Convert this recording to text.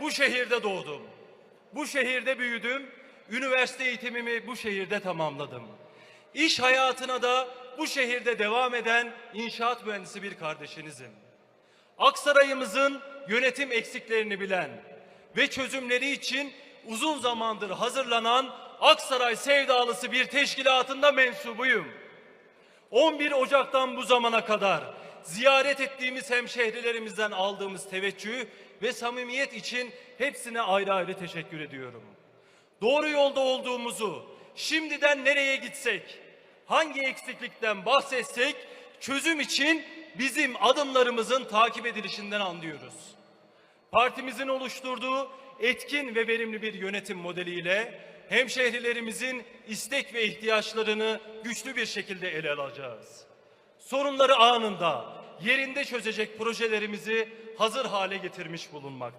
bu şehirde doğdum. Bu şehirde büyüdüm. Üniversite eğitimimi bu şehirde tamamladım. İş hayatına da bu şehirde devam eden inşaat mühendisi bir kardeşinizim. Aksaray'ımızın yönetim eksiklerini bilen ve çözümleri için uzun zamandır hazırlanan Aksaray sevdalısı bir teşkilatında mensubuyum. 11 Ocak'tan bu zamana kadar ziyaret ettiğimiz hemşehrilerimizden aldığımız teveccüh ve samimiyet için hepsine ayrı ayrı teşekkür ediyorum. Doğru yolda olduğumuzu, şimdiden nereye gitsek, hangi eksiklikten bahsetsek çözüm için bizim adımlarımızın takip edilişinden anlıyoruz. Partimizin oluşturduğu etkin ve verimli bir yönetim modeliyle hemşehrilerimizin istek ve ihtiyaçlarını güçlü bir şekilde ele alacağız. Sorunları anında, yerinde çözecek projelerimizi hazır hale getirmiş bulunmakta.